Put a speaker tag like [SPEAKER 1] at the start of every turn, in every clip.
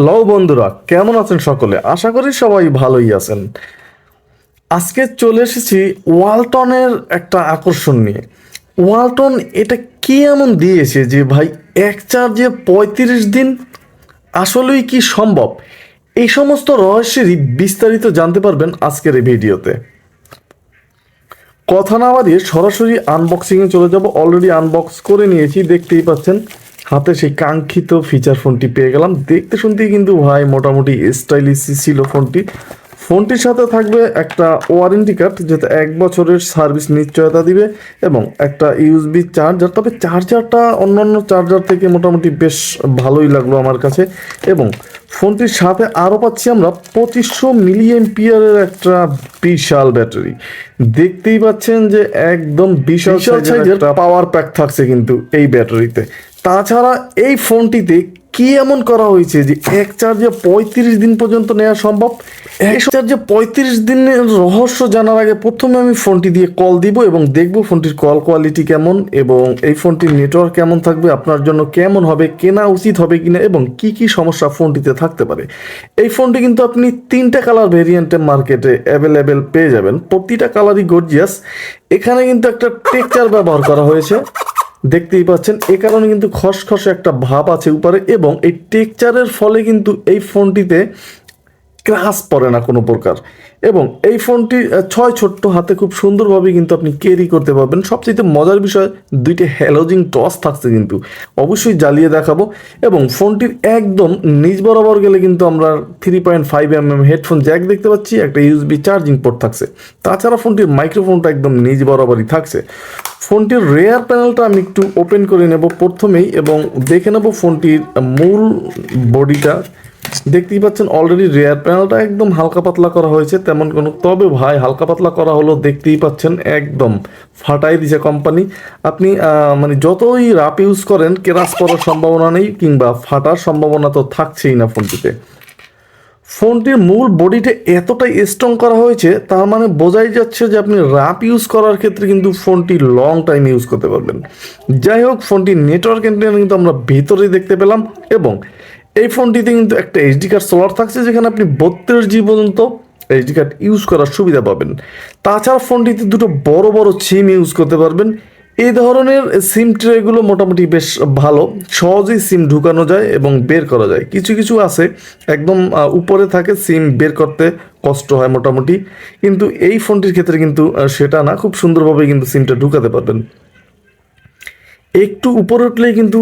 [SPEAKER 1] Hello বন্ধুরা, কেমন আছেন সকলে? আশা করি সবাই ভালোই আছেন। আজকে চলে এসেছি ওয়ালটনের একটা আকর্ষণ নিয়ে। ওয়ালটন এটা কি এমন দিয়েছে যে, ভাই, এক চার্জে পঁয়ত্রিশ দিন আসলেই কি সম্ভব? এই সমস্ত রহস্যেরই বিস্তারিত জানতে পারবেন আজকের এই ভিডিওতে। কথা না বাড়িয়ে সরাসরি আনবক্সিংয়ে চলে যাব। অলরেডি আনবক্স করে নিয়েছি, দেখতেই পাচ্ছেন। হাতে সেই কাঙ্ক্ষিত ফিচার ফোনটি পেয়ে গেলাম। দেখতে শুনতেই কিন্তু ভাই মোটামুটি স্টাইলিশ ছিল ফোনটি ফোনটির সাথে থাকবে একটা ওয়ারেন্টি কার্ড যেটা এক বছরের সার্ভিস নিশ্চয়তা দিবে এবং একটা ইউএসবি চার্জার তবে চার্জারটা অন্যান্য চার্জার থেকে মোটামুটি বেশ ভালোই লাগল আমার কাছে এবং ফোনটির সাথে আরও পাচ্ছি আমরা পঁচিশশো মিলি এমপিয়ারের একটা বিশাল ব্যাটারি দেখতেই পাচ্ছেন যে একদম বিশাল সাইজের পাওয়ার প্যাক থাকছে কিন্তু এই ব্যাটারিতে তাছাড়া এই ফোনটিতে কি এমন করা হয়েছে যে এক চার্জে পঁয়ত্রিশ দিন পর্যন্ত নেওয়া সম্ভব? এক চার্জে পঁয়ত্রিশ দিনের রহস্য জানার আগে প্রথমে আমি ফোনটি দিয়ে কল দিব এবং দেখব ফোনটির কল কোয়ালিটি কেমন এবং এই ফোনটির নেটওয়ার্ক কেমন থাকবে আপনার জন্য কেমন হবে কেনা উচিত হবে কিনা এবং কি কি সমস্যা ফোনটিতে থাকতে পারে। এই ফোনটি কিন্তু আপনি তিনটা কালার ভেরিয়েন্টে মার্কেটে অ্যাভেলেবেল পেয়ে যাবেন। প্রতিটা কালারই গর্জিয়াস। এখানে কিন্তু একটা টেকচার ব্যবহার করা হয়েছে। দেখতেই পাচ্ছেন, এ কারণে কিন্তু খসখসে একটা ভাব আছে উপরে এবং এই টেকচারের ফলে কিন্তু এই ফোনটিতে ক্রাস পড়ে না কোনো প্রকার। এবং এই ফোনটি ছয় ছোট্ট হাতে খুব সুন্দরভাবে কিন্তু আপনি ক্যারি করতে পারবেন। সবচেয়ে মজার বিষয়, দুইটি হ্যালোজিং টস থাকছে কিন্তু। অবশ্যই জ্বালিয়ে দেখাবো। এবং ফোনটির একদম নিজ বরাবর গেলে কিন্তু আমরা three point five M M headphone jack দেখতে পাচ্ছি, একটা ইউএসবি চার্জিং পোর্ট থাকছে। তাছাড়া ফোনটির মাইক্রোফোনটা একদম নিজ বরাবরই থাকছে। ফোনটির রেয়ার প্যানেলটা আমি একটু ওপেন করে নেব প্রথমেই এবং দেখে নেব ফোনটির মূল বডিটা দেখতেই পাচ্ছেন অলরেডি রেয়ার প্যানেলটা একদম হালকা পাতলা করা হয়েছে, তেমন কোনো, তবে ভাই, হালকা পাতলা করা হলো দেখতেই পাচ্ছেন, একদম ফাটাই দিছে কোম্পানি আপনি মানে যতই রাপ ইউজ করেন, কেরাস করার সম্ভাবনা নেই, কিংবা ফাটার সম্ভাবনা তো থাকছেই না ফোনটিতে। ফোনটির মূল বডিটা এতটাই স্ট্রং করা হয়েছে, তার মানে বোঝাই যাচ্ছে যে আপনি র্যাপ ইউজ করার ক্ষেত্রে কিন্তু ফোনটি লং টাইম ইউজ করতে পারবেন। যাই হোক, ফোনটির নেটওয়ার্ক কিন্তু আমরা ভেতরে দেখতে পেলাম, এবং এই ফোনটিতে কিন্তু একটা এইচডি কার্ড সোলার থাকছে, যেখানে আপনি বত্রিশ জি পর্যন্ত এইচডি কার্ড ইউজ করার সুবিধা পাবেন। তাছাড়া ফোনটিতে দুটো বড় বড় সিম ইউজ করতে পারবেন। এই ধরনের সিম ট্রেগুলো মোটামুটি বেশ ভালো। সহজেই সিম ঢুকানো যায় এবং বের করা যায়। কিছু কিছু আছে, একদম উপরে থাকে সিম বের করতে কষ্ট হয় মোটামুটি। কিন্তু এই ফোনটির ক্ষেত্রে কিন্তু সেটা না, খুব সুন্দরভাবে কিন্তু সিমটা ঢুকাতে পারবেন। একটু উপরে উঠলেই কিন্তু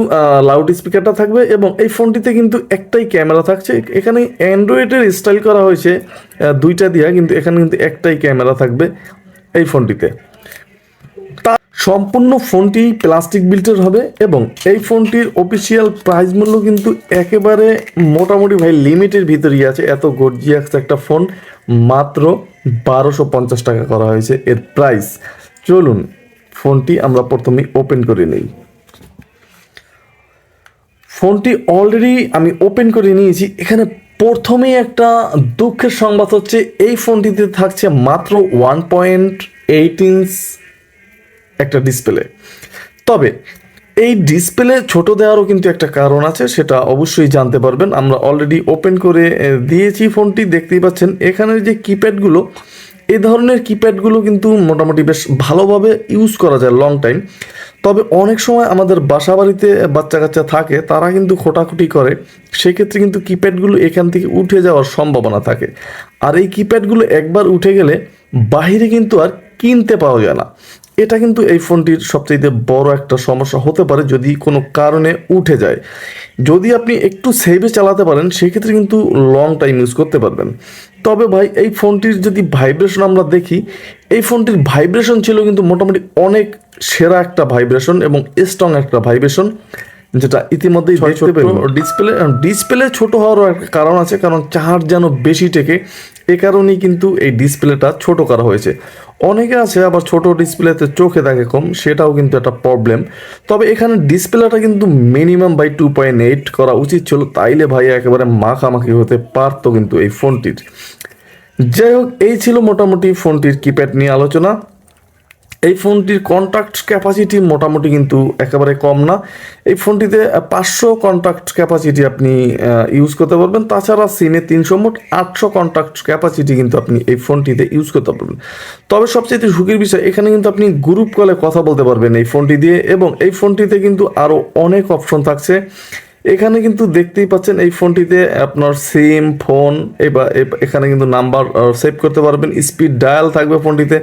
[SPEAKER 1] লাউড স্পিকারটা থাকবে এবং এই ফোনটিতে কিন্তু একটাই ক্যামেরা থাকছে। এখানে অ্যান্ড্রয়েডের স্টাইল করা হয়েছে দুইটা দিয়া, কিন্তু এখানে কিন্তু একটাই ক্যামেরা থাকবে এই ফোনটিতে। তা সম্পূর্ণ ফোনটি প্লাস্টিক বিল্টের হবে এবং এই ফোনটির অফিসিয়াল প্রাইস মূল্য কিন্তু একেবারে মোটামুটি ভাই লিমিটের ভিতরেই আছে। এত গর্জিয়াস একটা ফোন মাত্র বারোশো পঞ্চাশ টাকা করা হয়েছে এর প্রাইস চলুন ফোনটি আমরা প্রথমে ওপেন করে নিই। ফোনটি অলরেডি আমি ওপেন করে নিয়েছি। এখানে প্রথমেই একটা দুঃখের সংবাদ হচ্ছে, এই ফোনটিতে থাকছে মাত্র ওয়ান পয়েন্ট এইট ইঞ্চ একটা ডিসপ্লে তবে, এই ডিসপ্লে ছোট দেওয়ারও কিন্তু একটা কারণ আছে, সেটা অবশ্যই জানতে পারবেন। আমরা অলরেডি ওপেন করে দিয়েছি ফোনটি, দেখতেই পাচ্ছেন। এখানে যে কিপ্যাডগুলো এই ধরনের কিপ্যাডগুলো কিন্তু মোটামুটি বেশ ভালোভাবে ইউজ করা যায় লং টাইম তবে অনেক সময় আমাদের বাসা বাড়িতে বাচ্চা কাচ্চা থাকে, তারা কিন্তু খোটাখুটি করে। সেক্ষেত্রে কিন্তু কিপ্যাডগুলো এখান থেকে উঠে যাওয়ার সম্ভাবনা থাকে। আর এই কিপ্যাডগুলো একবার উঠে গেলে বাইরে কিন্তু আর কিনতে পাওয়া যায় না। এটা কিন্তু এই ফোনটির সবচেয়ে বড় একটা সমস্যা হতে পারে যদি কোনো কারণে উঠে যায়। যদি আপনি একটু সেভে চালাতে পারেন, সেক্ষেত্রে কিন্তু লং টাইম ইউজ করতে পারবেন। তবে ভাই এই ফোনটির যদি ভাইব্রেশন আমরা দেখি এই ফোনটির ভাইব্রেশন ছিল কিন্তু মোটামুটি অনেক সেরা একটা ভাইব্রেশন এবং স্ট্রং একটা ভাইব্রেশন যেটা ইতিমধ্যেই দেখতে ডিসপ্লে ডিসপ্লে ছোট হওয়ারও একটা কারণ আছে কারণ চার্জ যেন বেশি টেকে এ কারণেই কিন্তু এই ডিসপ্লেটা ছোট করা হয়েছে। অনেকে আছে আবার ছোট ডিসপ্লেতে চোখে দেখে কম, সেটাও কিন্তু একটা প্রবলেম তবে এখানে ডিসপ্লেটা কিন্তু minimum by two point eight করা উচিত ছিল, তাইলে ভাই একেবারে মাখামাখি হতে পারতো কিন্তু এই ফোনটির। যাই হোক, এই ছিল মোটামুটি ফোনটির কিপ্যাড নিয়ে আলোচনা। এই ফোনটির কন্ট্যাক্ট ক্যাপাসিটি মোটামুটি কিন্তু একেবারে কম না। এই ফোনটিতে পাঁচশো কন্ট্যাক্ট ক্যাপাসিটি আপনি ইউজ করতে পারবেন। তাছাড়া সিমে তিনশো মোট আটশো কন্ট্যাক্ট ক্যাপাসিটি কিন্তু আপনি এই ফোনটিতে ইউজ করতে পারবেন। তবে সবচেয়ে ঝুঁকির বিষয়, এখানে কিন্তু আপনি গ্রুপ কলে কথা বলতে পারবেন এই ফোনটি দিয়ে এবং এই ফোনটিতে কিন্তু আরও অনেক অপশন থাকছে। এখানে কিন্তু দেখতেই পাচ্ছেন এই ফোনটিতে আপনার সিম ফোন এবার এখানে কিন্তু নাম্বার সেভ করতে পারবেন। স্পিড ডায়াল থাকবে ফোনটিতে।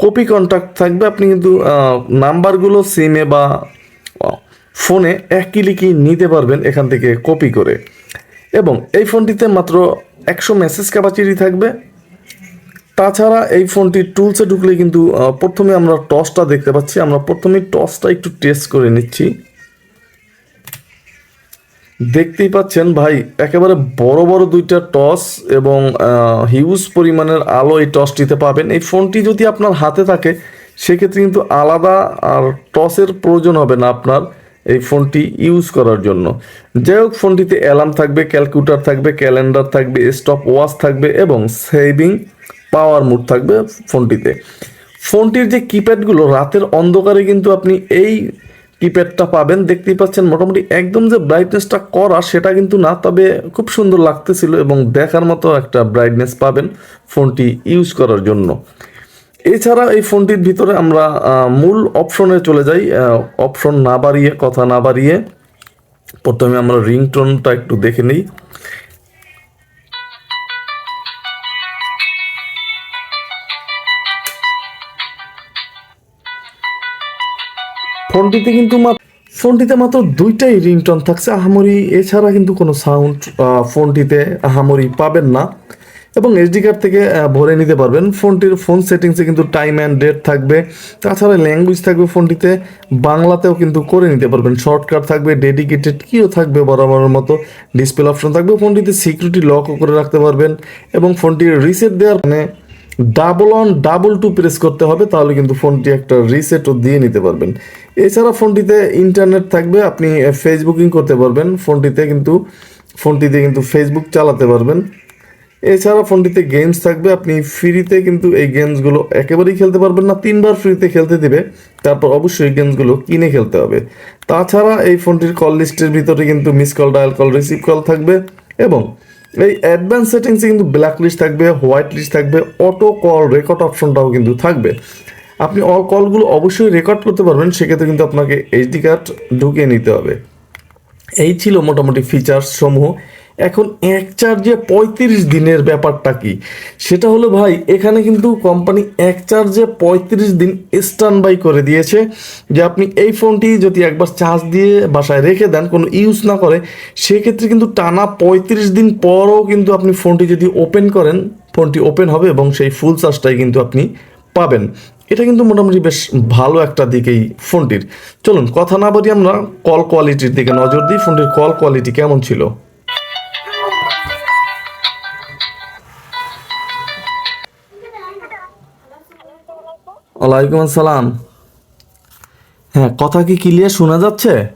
[SPEAKER 1] কপি কন্ট্যাক্ট থাকবে, আপনি কিন্তু নাম্বারগুলো সিমে বা ফোনে এক ক্লিকই নিতে পারবেন এখান থেকে কপি করে। এবং এই ফোনটিতে মাত্র একশো মেসেজ ক্যাপাসিটি থাকবে। তাছাড়া এই ফোনটি টুলসে ঢুকলে কিন্তু প্রথমে আমরা টসটা দেখতে পাচ্ছি। আমরা প্রথমে টসটা একটু টেস্ট করে নিচ্ছি। দেখতেই পাচ্ছেন ভাই, একেবারে বড় বড় দুইটা টস এবং হিউজ পরিমাণের আলো এই টসটিতে পাবেন। এই ফোনটি যদি আপনার হাতে থাকে, সেক্ষেত্রে কিন্তু আলাদা আর টসের প্রয়োজন হবে না আপনার এই ফোনটি ইউজ করার জন্য। যাই হোক, ফোনটিতে অ্যালার্ম থাকবে ক্যালকুলেটর থাকবে ক্যালেন্ডার থাকবে স্টপ ওয়াচ থাকবে এবং সেভিং পাওয়ার মুড থাকবে ফোনটিতে। ফোনটির যে কিপ্যাডগুলো রাতের অন্ধকারে কিন্তু আপনি এই কিপ্যাডটা পাবেন, দেখতেই পাচ্ছেন মোটামুটি একদম যে ব্রাইটনেসটা করা সেটা কিন্তু না, তবে খুব সুন্দর লাগতেছিল এবং দেখার মতো একটা ব্রাইটনেস পাবেন ফোনটি ইউজ করার জন্য। এছাড়া এই ফোনটির ভিতরে আমরা মূল অপশনে চলে যাই অপশন না বাড়িয়ে, কথা না বাড়িয়ে। প্রথমে আমরা রিংটোনটা একটু দেখে নিই। ফোনটিতে কিন্তু ফোনটিতে মাত্র দুইটাই রিংটন থাকছে। আহামরি, এছাড়া কিন্তু কোনো সাউন্ড ফোনটিতে আহামরি পাবেন না। এবং এসডি কার্ড থেকে ভরে নিতে পারবেন। ফোনটির ফোন সেটিংসে কিন্তু টাইম অ্যান্ড ডেট থাকবে। তাছাড়া ল্যাঙ্গুয়েজ থাকবে ফোনটিতে। বাংলাতেও কিন্তু করে নিতে পারবেন। শর্টকাট থাকবে ডেডিকেটেড কিও থাকবে বরাবরের মতো। ডিসপ্লে অপশন থাকবে। ফোনটিতে সিকিউরিটি লকও করে রাখতে পারবেন। এবং ফোনটির রিসেট দেওয়ার মানে double on double two press করতে হবে। তাহলে কিন্তু ফোনটি একটা রিসেটও দিয়ে নিতে পারবেন। এছাড়া ফোনটিতে ইন্টারনেট থাকবে, আপনি ফেসবুকিং করতে পারবেন। ফোনটিতে কিন্তু ফোনটিতে কিন্তু ফেসবুক চালাতে পারবেন। এছাড়া ফোনটিতে গেমস থাকবে, আপনি ফ্রিতে কিন্তু এই গেমসগুলো একেবারেই খেলতে পারবেন না। তিনবার ফ্রিতে খেলতে দিবে, তারপর অবশ্যই গেমসগুলো কিনে খেলতে হবে। তাছাড়া এই ফোনটির কল লিস্টের ভিতরে কিন্তু miss call dial call receive call থাকবে এবং এই অ্যাডভান্স সেটিংসে কিন্তু ব্ল্যাক লিস্ট থাকবে হোয়াইট লিস্ট থাকবে অটো কল রেকর্ড অপশনটাও কিন্তু থাকবে। আপনি অল কলগুলো অবশ্যই রেকর্ড করতে পারবেন, সেক্ষেত্রে কিন্তু আপনাকে এইচডি কার্ড ঢুকিয়ে নিতে হবে। এই ছিল মোটামুটি ফিচার্স সমূহ। এখন এক চার্জে পঁয়ত্রিশ দিনের ব্যাপারটা কি? সেটা হলো ভাই, এখানে কিন্তু কোম্পানি এক চার্জে পঁয়ত্রিশ দিন স্ট্যান্ড বাই করে দিয়েছে যে আপনি এই ফোনটি যদি একবার চার্জ দিয়ে বাসায় রেখে দেন, কোনো ইউজ না করে, সেক্ষেত্রে কিন্তু টানা পঁয়ত্রিশ দিন পরও কিন্তু আপনি ফোনটি যদি ওপেন করেন ফোনটি ওপেন হবে এবং সেই ফুল চার্জটাই কিন্তু আপনি পাবেন। এটা কিন্তু মোটামুটি বেশ ভালো একটা দিকেই ফোনটির। চলুন, কথা না বলি আমরা কল কোয়ালিটির দিকে নজর দিই। ফোনটির কল কোয়ালিটি কেমন ছিল? ওয়ালাইকুম আসসালাম। হ্যাঁ কথা কি ক্লিয়ার শোনা যাচ্ছে?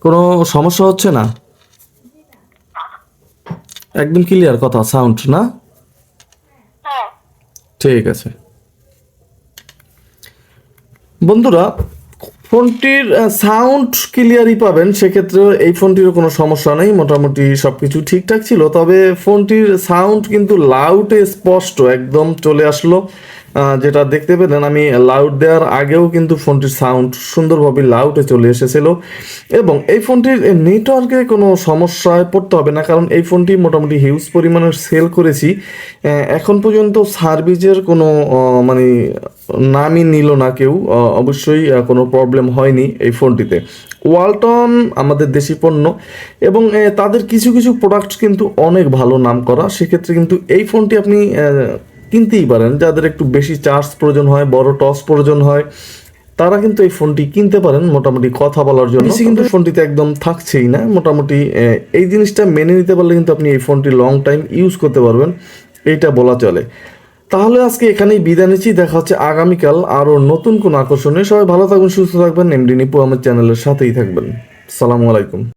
[SPEAKER 1] কোনো সমস্যা হচ্ছে না? একদম ক্লিয়ার কথা সাউন্ড না? ঠিক আছে। বন্ধুরা, ফোনটির সাউন্ড ক্লিয়ারই পাবেন, সেক্ষেত্রে এই ফোনটিরও কোনো সমস্যা নেই, মোটামুটি সব কিছু ঠিকঠাক ছিল। তবে ফোনটির সাউন্ড কিন্তু লাউডে স্পষ্ট, একদম চলে আসলো। যেটা দেখতে পেলেন, আমি লাউড দেওয়ার আগেও কিন্তু ফোনটির সাউন্ড সুন্দরভাবে লাউডে চলে এসেছিল। এবং এই ফোনটির নেটওয়ার্কে কোনো সমস্যায় পড়তে হবে না, কারণ এই ফোনটি মোটামুটি হিউজ পরিমাণে সেল করেছি। এখন পর্যন্ত সার্ভিসের কোনো মানে নামই নিল না কেউ। অবশ্যই কোনো প্রবলেম হয়নি এই ফোনটিতে। ওয়ালটন আমাদের দেশি পণ্য এবং তাদের কিছু কিছু প্রোডাক্ট কিন্তু অনেক ভালো নাম করা। সেক্ষেত্রে কিন্তু এই ফোনটি আপনি কিনতেই পারেন। যাদের একটু বেশি চার্জ প্রয়োজন হয় বড় টস প্রয়োজন হয় তারা কিন্তু এই ফোনটি কিনতে পারেন মোটামুটি কথা বলার জন্য। কিন্তু ফোনটিতে একদম থাকছেই না। মোটামুটি এই জিনিসটা মেনে নিতে পারলে কিন্তু আপনি এই ফোনটি লং টাইম ইউজ করতে পারবেন। এইটা বলা চলে। তাহলে আজকে এখানেই বিদায় নিচ্ছি। দেখা হচ্ছে আগামীকাল আরও নতুন কোন আকর্ষণে সবাই ভালো থাকবেন সুস্থ থাকবেন। এমডি নিপু আমার চ্যানেলের সাথেই থাকবেন। সালামু আলাইকুম।